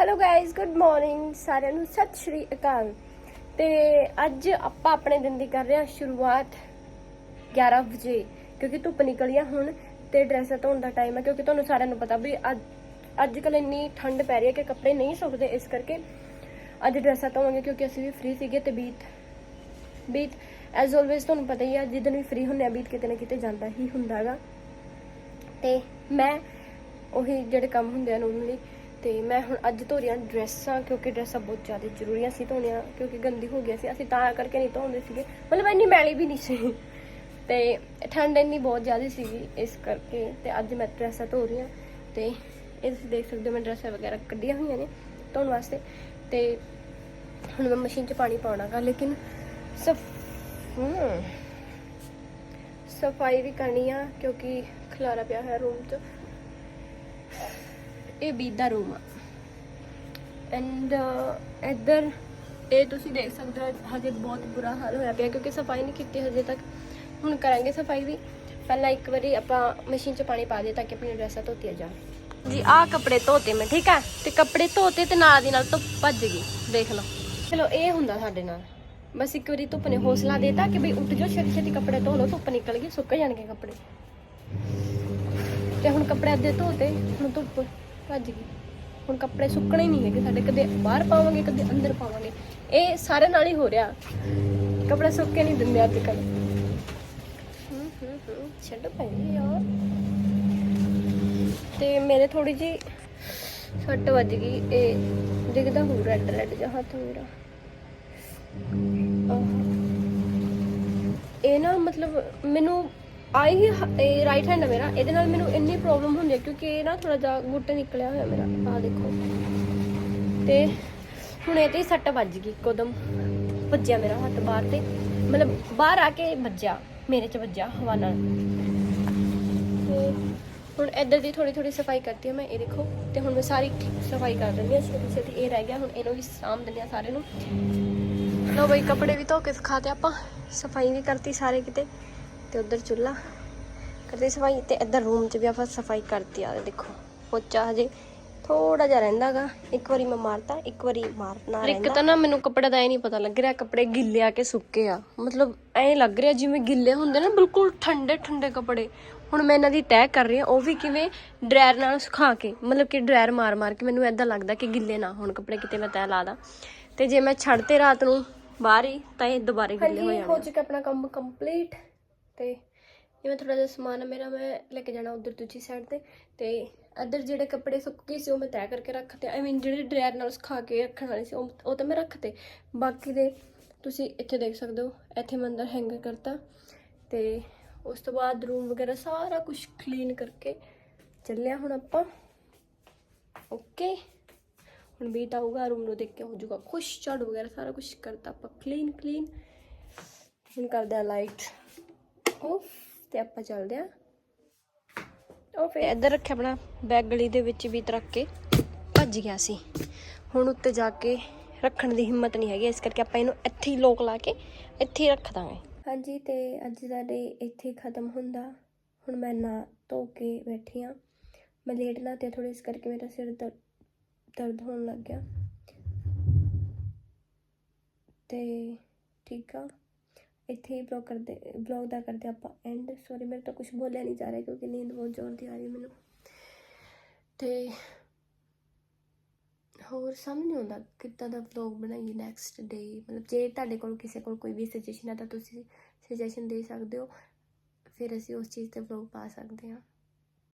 Hello guys good morning ਸਾਰਿਆਂ ਨੂੰ, ਸਤਿ ਸ਼੍ਰੀ ਅਕਾਲ। ਤੇ ਅੱਜ ਆਪਾਂ ਆਪਣੇ ਦਿਨ ਦੀ ਕਰ ਰਹੇ ਹਾਂ ਸ਼ੁਰੂਆਤ 11 ਵਜੇ, ਕਿਉਂਕਿ ਧੁੱਪ ਨਿਕਲੀ ਆ ਹੁਣ ਤੇ ਡਰੈਸਾਂ ਧੋਣ ਦਾ ਟਾਈਮ ਹੈ ਕਿਉਂਕਿ ਤੁਹਾਨੂੰ ਸਾਰਿਆਂ ਨੂੰ ਪਤਾ ਵੀ ਅੱਜ ਅੱਜ ਕੱਲ ਇੰਨੀ ਠੰਡ ਪੈ ਰਹੀ ਹੈ ਕਿ ਕੱਪੜੇ ਨਹੀਂ ਸੁੱਕਦੇ, ਇਸ ਕਰਕੇ ਅੱਜ ਡਰੈਸਾਂ ਧੋਵਾਂਗੇ, ਕਿਉਂਕਿ ਅਸੀਂ ਵੀ ਫ੍ਰੀ ਸੀਗੇ ਤੇ ਬੀਤ ਬੀਤ ਐਜ਼ ਆਲਵੇਜ਼ ਤੁਹਾਨੂੰ ਪਤਾ ਹੀ ਆ ਜਿੱਦਣ ਵੀ ਫ੍ਰੀ ਹੁੰਨੇ ਆ ਬੀਤ ਕਿਤੇ ਨਾ ਕਿਤੇ ਜਾਂਦਾ ਹੀ ਹੁੰਦਾਗਾ। ਤੇ ਮੈਂ ਉਹੀ ਜਿਹੜੇ ਕੰਮ ਹੁੰਦੇ ਆ ਨੋਰਮਲੀ ਤੇ ਮੈਂ ਹੁਣ ਅੱਜ ਧੋ ਰਹੀ ਡਰੈਸਾਂ, ਕਿਉਂਕਿ ਡਰੈਸਾਂ ਬਹੁਤ ਜ਼ਿਆਦਾ ਜ਼ਰੂਰੀਆਂ ਸੀ ਧੋਣੀਆਂ, ਕਿਉਂਕਿ ਗੰਦੀ ਹੋ ਗਈ ਸੀ। ਅਸੀਂ ਤਾਂ ਕਰਕੇ ਨਹੀਂ ਧੋਂਦੇ ਸੀਗੇ। ਮਤਲਬ ਇੰਨੀ ਮੈਲੀ ਵੀ ਨਹੀਂ ਸੀ। ਤੇ ਠੰਡ ਇੰਨੀ ਬਹੁਤ ਜ਼ਿਆਦਾ ਸੀਗੀ ਇਸ ਕਰਕੇ, ਤੇ ਅੱਜ ਮੈਂ ਡਰੈਸਾਂ ਧੋ ਰਹੀ ਹਾਂ। ਤੇ ਇਹ ਤੁਸੀਂ ਦੇਖ ਸਕਦੇ ਹੋ, ਮੈਂ ਡਰੈਸਾਂ ਵਗੈਰਾ ਕੱਢੀਆਂ ਹੋਈਆਂ ਨੇ ਧੋਣ ਵਾਸਤੇ। ਤੇ ਹੁਣ ਮੈਂ ਮਸ਼ੀਨ 'ਚ ਪਾਣੀ ਪਾਉਣਾਗਾ, ਲੇਕਿਨ ਸਫ ਸਫ਼ਾਈ ਵੀ ਕਰਨੀ ਆ, ਕਿਉਂਕਿ ਖਲਾਰਾ ਪਿਆ ਹੋਇਆ ਰੂਮ 'ਚ। ਇਹ ਬੀਤ ਦਾ ਰੂਮ ਆ ਐਂਡ ਇੱਧਰ ਇਹ ਤੁਸੀਂ ਦੇਖ ਸਕਦੇ ਹੋ, ਹਜੇ ਬਹੁਤ ਬੁਰਾ ਹਾਲ ਹੋਇਆ ਪਿਆ ਕਿਉਂਕਿ ਸਫ਼ਾਈ ਨਹੀਂ ਕੀਤੀ ਹਜੇ ਤੱਕ। ਹੁਣ ਕਰਾਂਗੇ ਸਫ਼ਾਈ ਵੀ। ਪਹਿਲਾਂ ਇੱਕ ਵਾਰੀ ਆਪਾਂ ਮਸ਼ੀਨ 'ਚ ਪਾਣੀ ਪਾ ਦੇ ਤਾਂ ਕਿ ਆਪਣੀ ਡਰੈਸਾਂ ਧੋਤੀਆਂ ਜਾਣ। ਜੀ ਆਹ ਕੱਪੜੇ ਧੋਤੇ ਮੈਂ, ਠੀਕ ਆ? ਤੇ ਕੱਪੜੇ ਧੋਤੇ ਤੇ ਨਾਲ ਦੀ ਨਾਲ ਧੁੱਪ ਭੱਜ ਗਈ। ਦੇਖ ਲਓ। ਚਲੋ ਇਹ ਹੁੰਦਾ ਸਾਡੇ ਨਾਲ। ਬਸ ਇੱਕ ਵਾਰੀ ਧੁੱਪ ਨੇ ਹੌਸਲਾ ਦੇਤਾ ਕਿ ਬਈ ਉੱਠ ਜਾਓ, ਛੇਤੀ ਛੇਤੀ ਕੱਪੜੇ ਧੋ ਲਓ, ਧੁੱਪ ਨਿਕਲ ਗਈ, ਸੁੱਕ ਜਾਣਗੇ ਕੱਪੜੇ। ਤੇ ਹੁਣ ਕੱਪੜੇ ਅੱਧੇ ਧੋਤੇ, ਹੁਣ ਧੁੱਪ। ਭੱਜ ਗਈ। ਹੁਣ ਕੱਪੜੇ ਸੁੱਕਣੇ ਨਹੀਂ ਹੈਗੇ ਸਾਡੇ, ਕਦੇ ਬਾਹਰ ਪਾਵਾਂਗੇ, ਕਦੇ ਅੰਦਰ ਪਾਵਾਂਗੇ। ਇਹ ਸਾਰੇ ਨਾਲ ਹੀ ਹੋ ਰਿਹਾ। ਕੱਪੜੇ ਸੁੱਕੇ ਨਹੀਂ ਦਿੰਦੇ ਅੱਜ ਕੱਲ ਛੱਡ ਪਈ ਯਾਰ। ਤੇ ਮੇਰੇ ਥੋੜੀ ਜੀ ਸੱਟ ਵੱਜ ਗਈ, ਇਹ ਦਿਖਦਾ ਹੋ ਰੈੱਡ ਰੈੱਡ ਜਿਹਾ ਹੱਥ ਮੇਰਾ। ਆਹ। ਇਹ ਨਾ ਮਤਲਬ ਮੈਨੂੰ ਆਈ ਹੀ ਇਹ ਰਾਈਟ ਹੈਂਡ ਹੈ ਮੇਰਾ। ਇਹਦੇ ਨਾਲ ਮੈਨੂੰ ਇੰਨੀ ਪ੍ਰੋਬਲਮ ਹੁੰਦੀ ਹੈ ਕਿਉਂਕਿ ਇਹ ਨਾ ਥੋੜਾ ਜਿਹਾ ਗੁੱਟ ਨਿਕਲਿਆ ਹੋਇਆ ਮੇਰਾ। ਆਹ ਦੇਖੋ। ਤੇ ਹੁਣ ਇਹ ਤੇ ਸੱਟ ਵੱਜ ਗਈ ਇੱਕਦਮ ਵੱਜਿਆ ਮੇਰਾ ਹੱਥ ਬਾਹਰ ਤੇ। ਮਤਲਬ ਬਾਹਰ ਆ ਕੇ ਵੱਜਿਆ, ਮੇਰੇ ਚ ਵੱਜਿਆ ਹਵਾ ਨਾਲ। ਤੇ ਹੁਣ ਇੱਧਰ ਦੀ ਥੋੜੀ ਥੋੜੀ ਸਫ਼ਾਈ ਕਰਤੀ ਹਾਂ ਮੈਂ, ਇਹ ਦੇਖੋ। ਤੇ ਹੁਣ ਮੈਂ ਸਾਰੀ ਸਫ਼ਾਈ ਕਰ ਦਿੰਦੀ ਹਾਂ। ਛੇਤੀ ਛੇਤੀ ਇਹ ਰਹਿ ਗਿਆ। ਹੁਣ ਇਹਨੂੰ ਵੀ ਸਾਂਭ ਦਿੰਦੀ ਹਾਂ ਸਾਰੇ ਨੂੰ। ਲੋ ਬਈ, ਕੱਪੜੇ ਵੀ ਧੋ ਕੇ ਸੁਖਾਤੇ ਆਪਾਂ। ਸਫ਼ਾਈ ਵੀ ਕਰਤੀ ਸਾਰੇ ਕਿਤੇ। ਤੇ ਉਧਰ ਚੁੱਲਾ ਕਰਦੇ ਸਫ਼ਾਈ ਤੇ ਇੱਧਰ ਰੂਮ 'ਚ ਵੀ ਆਪਾਂ ਸਫ਼ਾਈ ਕਰਤੀ ਆ ਦੇਖੋ ਪੋਚਾ ਹਜੇ ਥੋੜਾ ਜਿਹਾ ਰਹਿੰਦਾਗਾ ਇੱਕ ਵਾਰੀ ਮੈਂ ਮਾਰਤਾ ਇੱਕ ਵਾਰੀ ਮਾਰਨਾ ਰਹਿੰਦਾ ਇੱਕ ਤਾਂ ਨਾ ਮੈਨੂੰ ਕੱਪੜੇ ਦਾ ਇਹ ਨਹੀਂ ਪਤਾ ਲੱਗ ਰਿਹਾ ਕੱਪੜੇ ਗਿੱਲੇ ਆ ਕੇ ਸੁੱਕੇ ਆ। ਮਤਲਬ ਐਂ ਲੱਗ ਰਿਹਾ ਜਿਵੇਂ ਗਿੱਲੇ ਹੁੰਦੇ ਨਾ ਬਿਲਕੁਲ ਠੰਡੇ ਠੰਡੇ ਕੱਪੜੇ। ਹੁਣ ਮੈਂ ਇਹਨਾਂ ਦੀ ਤੈਅ ਕਰ ਰਹੀ ਹਾਂ ਉਹ ਵੀ ਕਿਵੇਂ ਡਰਾਇਰ ਨਾਲ ਸੁਖਾ ਕੇ ਮਤਲਬ ਕਿ ਡਰਾਇਰ ਮਾਰ ਮਾਰ ਕੇ ਮੈਨੂੰ ਐਦਾਂ ਲੱਗਦਾ ਕਿ ਗਿੱਲੇ ਨਾ ਹੋਣ ਕੱਪੜੇ ਕਿਤੇ ਮੈਂ ਤੈਅ ਲਾ ਦਾਂ। ਤੇ ਜੇ ਮੈਂ ਛੱਡਤੇ ਰਾਤ ਨੂੰ ਬਾਹਰ ਹੀ ਤਾਂ ਇਹ ਦੁਬਾਰੇ ਗਿੱਲੇ ਹੋ ਜਾਣੇ ਹੋ ਚੁੱਕਾ ਆਪਣਾ ਕੰਮ ਕੰਪਲੀਟ ਤੇ ਜਿਵੇਂ ਥੋੜਾ ਜਿਹਾ ਸਮਾਨ ਆ ਮੇਰਾ, ਮੈਂ ਲੈ ਕੇ ਜਾਣਾ ਉਧਰ ਦੂਜੀ ਸਾਈਡ ਤੇ ਤੇ ਇੱਧਰ ਜਿਹੜੇ ਕੱਪੜੇ ਸੁੱਕ ਗਏ ਸੀ ਉਹ ਮੈਂ ਤੈਅ ਕਰਕੇ ਰੱਖਤੇ ਆਈ ਮੀਨ ਜਿਹੜੇ ਡਰਾਇਰ ਨਾਲ ਸੁਖਾ ਕੇ ਰੱਖਣ ਵਾਲੇ ਸੀ, ਉਹ ਉਹ ਤਾਂ ਮੈਂ ਰੱਖਤੇ ਬਾਕੀ ਦੇ ਤੁਸੀਂ ਇੱਥੇ ਦੇਖ ਸਕਦੇ ਹੋ, ਇੱਥੇ ਮੈਂ ਅੰਦਰ ਹੈਂਗਰ ਕਰਤਾ ਤੇ ਉਸ ਤੋਂ ਬਾਅਦ ਰੂਮ ਵਗੈਰਾ ਸਾਰਾ ਕੁਝ ਕਲੀਨ ਕਰਕੇ ਚੱਲਿਆ ਹੁਣ ਆਪਾਂ। ਓਕੇ ਹੁਣ ਬੀਤ ਆਊਗਾ ਰੂਮ ਨੂੰ ਦੇਖ ਕੇ ਹੋ ਜਾਊਗਾ ਖੁਸ਼, ਝਾੜੂ ਵਗੈਰਾ ਸਾਰਾ ਕੁਝ ਕਰਤਾ ਆਪਾਂ ਕਲੀਨ ਕਲੀਨ ਹੁਣ ਕਰਦੇ ਆ ਲਾਈਟ ਆਫ ਤੇ ਆਪਾਂ ਚੱਲਦੇ ਆ ਉਹ ਫੇ ਇੱਧਰ ਰੱਖਿਆ ਆਪਣਾ ਬੈਗ ਗਲੀ ਦੇ ਵਿੱਚ ਵੀ ਤਰੱਕ ਕੇ। ਭੱਜ ਗਿਆ ਸੀ। ਹੁਣ ਉੱਤੇ ਜਾ ਕੇ ਰੱਖਣ ਦੀ ਹਿੰਮਤ ਨਹੀਂ ਹੈਗੀ, ਇਸ ਕਰਕੇ ਆਪਾਂ ਇਹਨੂੰ ਇੱਥੇ ਹੀ ਲੋਕ ਲਾ ਕੇ ਇੱਥੇ ਹੀ ਰੱਖ ਦਾਂਗੇ। ਹਾਂਜੀ, ਤੇ ਅੱਜ ਦਾ ਡੇ ਇੱਥੇ ਖਤਮ ਹੁੰਦਾ। ਹੁਣ ਮੈਂ ਨਾ ਧੋ ਕੇ ਬੈਠੀ ਆ ਮੈਂ ਲੇਟ ਨਾ ਤੇ ਥੋੜੀ ਇਸ ਕਰਕੇ ਮੇਰਾ ਸਿਰ ਦਰ- ਦਰਦ ਹੋਣ ਲੱਗ ਗਿਆ। ਤੇ ਠੀਕ ਆ। ਇੱਥੇ ਹੀ ਬਲੌਗ ਕਰਦੇ ਬਲੌਗ ਦਾ ਕਰਦੇ ਆਪਾਂ ਐਂਡ ਸੌਰੀ ਮੇਰੇ ਤੋਂ ਕੁਝ ਬੋਲਿਆ ਨਹੀਂ ਜਾ ਰਿਹਾ ਕਿਉਂਕਿ ਨੀਂਦ ਬਹੁਤ ਜ਼ੋਰ ਦੀ ਆ ਰਹੀ ਹੈ ਮੈਨੂੰ। ਤੇ ਹੋਰ ਸਮਝ ਨਹੀਂ ਆਉਂਦਾ ਕਿੱਦਾਂ ਦਾ ਵਲੌਗ ਬਣਾਈਏ ਨੈਕਸਟ ਡੇ ਮਤਲਬ ਜੇ ਤੁਹਾਡੇ ਕੋਲ ਕਿਸੇ ਕੋਲ ਕੋਈ ਵੀ ਸੁਜੈਸ਼ਨ ਹੈ ਤਾਂ ਤੁਸੀਂ ਸੁਜੈਸ਼ਨ ਦੇ ਸਕਦੇ ਹੋ। ਫਿਰ ਅਸੀਂ ਉਸ ਚੀਜ਼ ਤੇ ਵਲੌਗ ਪਾ ਸਕਦੇ ਹਾਂ।